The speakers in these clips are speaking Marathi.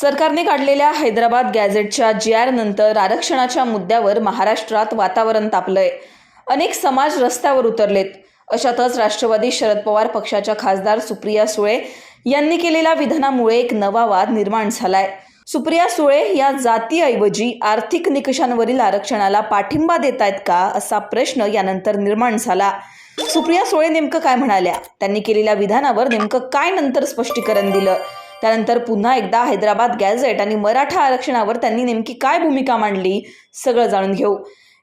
सरकारने काढलेल्या हैदराबाद गॅझेटच्या जी आर नंतर आरक्षणाच्या मुद्द्यावर महाराष्ट्रात वातावरण तापलंय. अनेक समाज रस्त्यावर उतरलेत. अशातच राष्ट्रवादी शरद पवार पक्षाच्या खासदार सुप्रिया सुळे यांनी केलेल्या विधानामुळे एक नवा वाद निर्माण झालाय. सुप्रिया सुळे या जातीऐवजी आर्थिक निकषांवरील आरक्षणाला पाठिंबा देत आहेत का असा प्रश्न यानंतर निर्माण झाला. सुप्रिया सुळे नेमकं काय म्हणाल्या? त्यांनी केलेल्या विधानावर नेमकं काय नंतर स्पष्टीकरण दिलं? त्यानंतर पुन्हा एकदा हैदराबाद गॅझेट आणि मराठा आरक्षणावर त्यांनी नेमकी काय भूमिका मांडली सगळं जाणून घेऊ.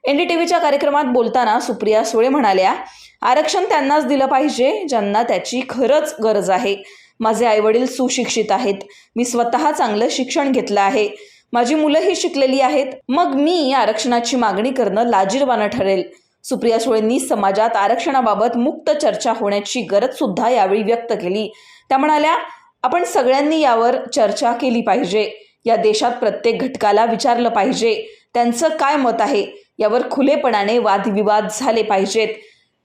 एन डी टी व्हीच्या कार्यक्रमात बोलताना सुप्रिया सुळे म्हणाल्या आरक्षण त्यांनाच दिलं पाहिजे ज्यांना त्याची खरंच गरज आहे. माझे आईवडील सुशिक्षित आहेत. मी स्वतः चांगलं शिक्षण घेतलं आहे. माझी मुलंही शिकलेली आहेत. मग मी आरक्षणाची मागणी करणं लाजीरवानं ठरेल. सुप्रिया सुळेंनी समाजात आरक्षणाबाबत मुक्त चर्चा होण्याची गरज सुद्धा यावेळी व्यक्त केली. त्या म्हणाल्या आपण सगळ्यांनी यावर चर्चा केली पाहिजे. या देशात प्रत्येक घटकाला विचारलं पाहिजे. त्यांचं काय मत आहे? यावर खुलेपणाने वादविवाद झाले पाहिजेत.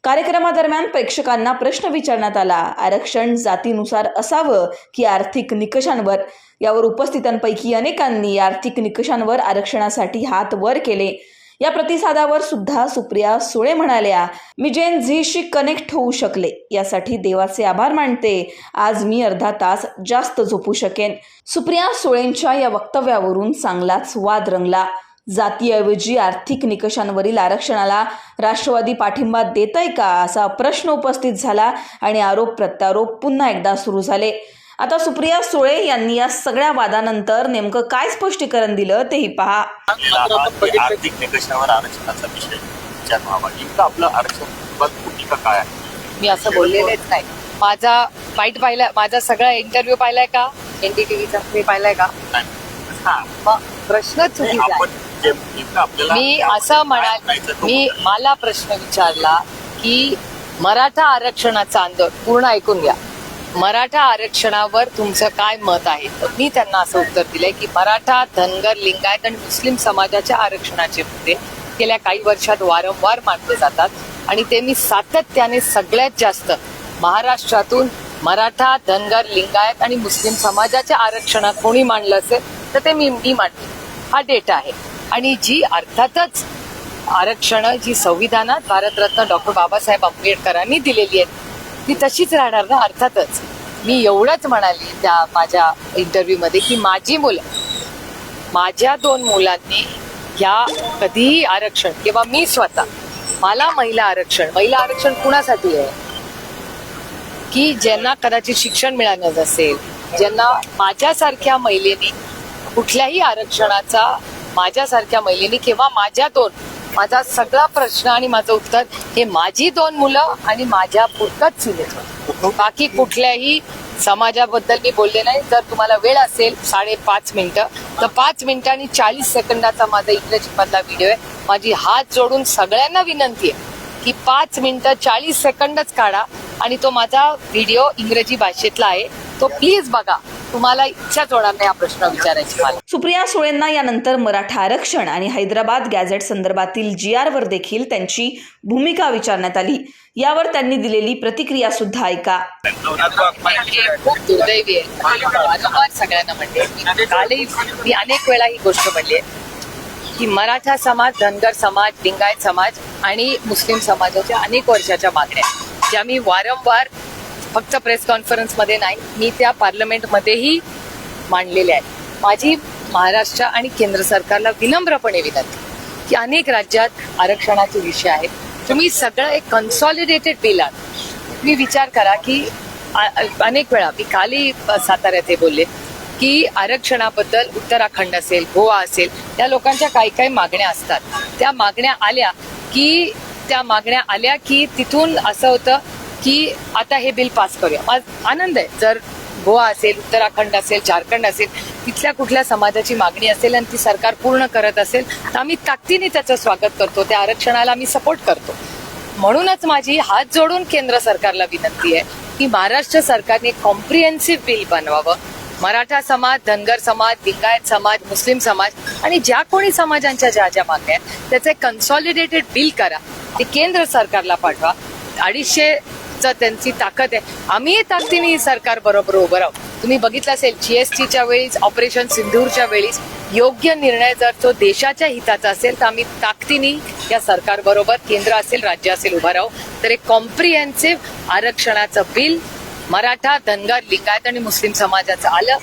कार्यक्रमादरम्यान प्रेक्षकांना प्रश्न विचारण्यात आला. आरक्षण जातीनुसार असावं की आर्थिक निकषांवर? यावर उपस्थितांपैकी अनेकांनी आर्थिक निकषांवर आरक्षणासाठी हात वर केले. या प्रतिसादावर सुद्धा सुप्रिया सुळे म्हणाल्या मी जेन झीशी कनेक्ट होऊ शकले यासाठी देवाचे आभार मानते. आज मी अर्धा तास जास्त झोपू शकेन. सुप्रिया सुळेंच्या या वक्तव्यावरून चांगलाच वाद रंगला. जातीऐवजी आर्थिक निकषांवरील आरक्षणाला राष्ट्रवादी पाठिंबा देत आहे का असा प्रश्न उपस्थित झाला आणि आरोप प्रत्यारोप पुन्हा एकदा सुरू झाले. आता सुप्रिया सुळे यांनी या सगळ्या वादानंतर नेमकं काय स्पष्टीकरण दिलं तेही पहा. आर्थिक निकषावर आरक्षणाचा विषय विचार व्हावा. इतकं आपलं आरक्षण भूमिका काय आहे? मी असं बोललेलेच नाही. माझा बाईट पाहिला माझा सगळा इंटरव्ह्यू पाहिलाय का? एनडीटीव्हीचा मी पाहिलाय का. हा. आपल्याला मी असं म्हणाल मी. मला प्रश्न विचारला की मराठा आरक्षणाचा आंदोलन पूर्ण ऐकून घ्या. मराठा आरक्षणावर तुमचं काय मत आहे? तर मी त्यांना असं उत्तर दिलंय की मराठा धनगर लिंगायत आणि मुस्लिम समाजाच्या आरक्षणाचे मुद्दे गेल्या काही वर्षात वारंवार मांडले जातात आणि ते मी सातत्याने सगळ्यात जास्त महाराष्ट्रातून मराठा धनगर लिंगायत आणि मुस्लिम समाजाच्या आरक्षणात कोणी मांडलं असेल तर ते मी मी मांडले हा डेटा आहे. आणि जी अर्थातच आरक्षण जी संविधानात भारतरत्न डॉक्टर बाबासाहेब आंबेडकरांनी दिलेली आहेत ती तशीच राहणार ना अर्थातच. मी एवढंच म्हणाली त्या माझ्या इंटरव्ह्यू मध्ये की माझी मुलं माझ्या दोन मुलांनी या कधीही आरक्षण किंवा मी स्वतः मला महिला आरक्षण महिला आरक्षण कुणासाठी आहे? की ज्यांना कदाचित शिक्षण मिळालं नसेल ज्यांना माझ्यासारख्या महिलेनी कुठल्याही आरक्षणाचा माझ्यासारख्या महिलेनी किंवा माझ्या दोन माझा सगळा प्रश्न आणि माझं उत्तर हे माझी दोन मुलं आणि माझ्या पुरतच होतं. बाकी कुठल्याही समाजाबद्दल मी बोलले नाही. जर तुम्हाला वेळ असेल साडेपाच मिनिटं तर पाच मिनिटं आणि चाळीस सेकंदाचा माझा इंग्रजी मधला व्हिडिओ आहे. माझी हात जोडून सगळ्यांना विनंती आहे की पाच मिनिटं चाळीस सेकंदच काढा आणि तो माझा व्हिडिओ इंग्रजी भाषेतला आहे. तो प्लीज बघा. तुम्हाला इच्छाच होणार नाही हा प्रश्न विचारायची मला. सुप्रिया सुळेंना यानंतर मराठा आरक्षण आणि हैदराबाद गॅझेट संदर्भातील जी आरवर देखील त्यांची भूमिका विचारण्यात आली. यावर त्यांनी दिलेली प्रतिक्रिया सुद्धा ऐका. हे खूप दुर्दैवी आहे. वारंवार सगळ्यांना म्हणते. मी कालही मी अनेक वेळा ही गोष्ट म्हणली आहे की मराठा समाज धनगर समाज लिंगायत समाज आणि मुस्लिम समाजाच्या अनेक वर्षाच्या मागण्या आहेत, ज्या मी वारंवार फक्त प्रेस कॉन्फरन्समध्ये नाही मी त्या पार्लमेंटमध्येही मांडलेल्या आहेत माझी महाराष्ट्र आणि केंद्र सरकारला विनम्रपणे विनंती की अनेक राज्यात आरक्षणाचे विषय आहेत. तुम्ही सगळं एक कन्सॉलिडेटेड बिल आहात. तुम्ही विचार करा की अनेक वेळा मी काली साताऱ्यात हे बोलले की आरक्षणाबद्दल उत्तराखंड असेल गोवा असेल त्या लोकांच्या काही काही मागण्या असतात. त्या मागण्या आल्या की त्या मागण्या आल्या की तिथून असं होतं की आता हे बिल पास करूया. माझा आनंद आहे. जर गोवा असेल उत्तराखंड असेल झारखंड असेल तिथल्या कुठल्या समाजाची मागणी असेल आणि ती सरकार पूर्ण करत असेल तर आम्ही ताकदीने त्याचं स्वागत करतो. त्या आरक्षणाला आम्ही सपोर्ट करतो. म्हणूनच माझी हात जोडून केंद्र सरकारला विनंती आहे की महाराष्ट्र सरकारने कॉम्प्रिहेन्सिव्ह बिल बनवावं. मराठा समाज धनगर समाज लिंगायत समाज मुस्लिम समाज आणि ज्या कोणी समाजांच्या ज्या ज्या मागण्या आहेत त्याचे कन्सॉलिडेटेड बिल करा. ते केंद्र सरकारला पाठवा. अडीचशे आमचा त्यांची ताकद आहे. आम्ही ताकदीने सरकार बरोबर उभं राहू तुम्ही बघितलं असेल जीएसटीच्या वेळीस ऑपरेशन सिंधूरच्या वेळीस योग्य निर्णय जर तो देशाच्या हिताचा असेल तर आम्ही ताकदीने या सरकार बरोबर केंद्र असेल राज्य असेल उभं राहू. तर एक कॉम्प्रिहेन्सिव्ह आरक्षणाचं बिल मराठा धनगर लिंगायत आणि मुस्लिम समाजाचं आलं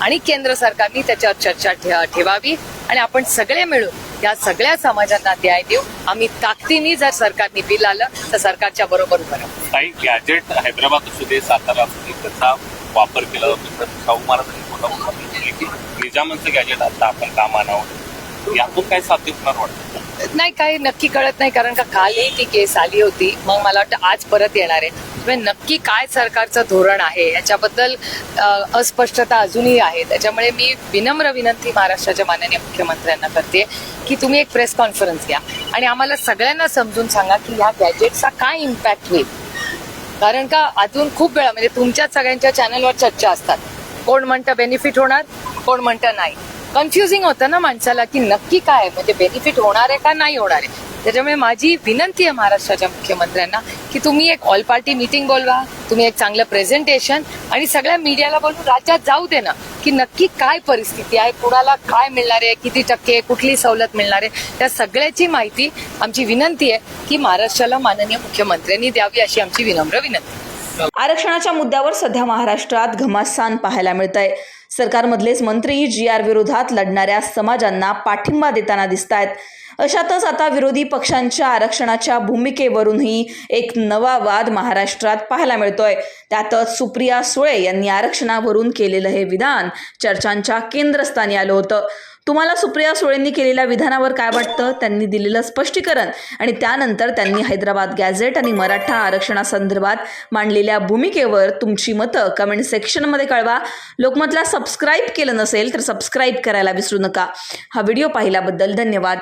आणि केंद्र सरकारने त्याच्यावर चर्चा ठेवावी आणि आपण सगळे मिळून या सगळ्या समाजांना न्याय देऊ. आम्ही ताकदीने जर सरकारने बिल आलं तर सरकारच्या बरोबर उभं राहू. काही गॅजेट हैदराबाद असू दे सातारा असू दे त्याचा वापर केला जातो. तर शाहू महाराजांनी की निजामांचं गॅजेट आता आपण काम आणावं. यातून काय साध्य होणार वाटतं? नाही काही नक्की कळत नाही कारण का कालही ती केस आली होती. मग मला वाटतं आज परत येणार आहे. त्यामुळे नक्की काय सरकारचं धोरण आहे याच्याबद्दल अस्पष्टता अजूनही आहे. त्याच्यामुळे मी विनम्र विनंती महाराष्ट्राच्या माननीय मुख्यमंत्र्यांना करते की तुम्ही एक प्रेस कॉन्फरन्स घ्या आणि आम्हाला सगळ्यांना समजून सांगा की ह्या गॅजेटचा काय इम्पॅक्ट होईल. कारण का अजून खूप वेळा म्हणजे तुमच्याच सगळ्यांच्या चॅनलवर चर्चा असतात. कोण म्हणतं बेनिफिट होणार कोण म्हणतं नाही. कन्फ्युजिंग होतं ना माणसाला की नक्की काय आहे? म्हणजे बेनिफिट होणार आहे का नाही होणार आहे? त्याच्यामुळे माझी विनंती आहे महाराष्ट्राच्या मुख्यमंत्र्यांना की तुम्ही एक ऑल पार्टी मीटिंग बोलवा तुम्ही एक चांगलं प्रेझेंटेशन आणि सगळ्या मीडियाला बोलून राज्यात जाऊ दे ना की नक्की काय परिस्थिती आहे कुणाला काय मिळणार आहे किती टक्के कुठली सवलत मिळणार आहे त्या सगळ्याची माहिती आमची विनंती आहे की महाराष्ट्राला माननीय मुख्यमंत्र्यांनी द्यावी अशी आमची विनम्र विनंती. आरक्षणाच्या मुद्द्यावर सध्या महाराष्ट्रात घमासान पाहायला मिळत आहे सरकारमधलेच मंत्री जी आर विरोधात लढणाऱ्या समाजांना पाठिंबा देताना दिसत आहेत अशातच आता विरोधी पक्षांच्या आरक्षणाच्या भूमिकेवरूनही एक नवा वाद महाराष्ट्रात पाहायला मिळतोय. त्यातच सुप्रिया सुळे यांनी आरक्षणावरून केलेलं हे विधान चर्चांच्या केंद्रस्थानी आलं होतं. तुम्हाला सुप्रिया सुळेंनी केलेल्या विधानावर काय वाटतं? त्यांनी दिलेलं स्पष्टीकरण आणि त्यानंतर त्यांनी हैदराबाद गॅझेट आणि मराठा आरक्षणासंदर्भात मांडलेल्या भूमिकेवर तुमची मतं कमेंट सेक्शनमध्ये कळवा. लोकमतला सबस्क्राईब केलं नसेल तर सबस्क्राईब करायला विसरू नका. हा व्हिडिओ पाहिल्याबद्दल धन्यवाद.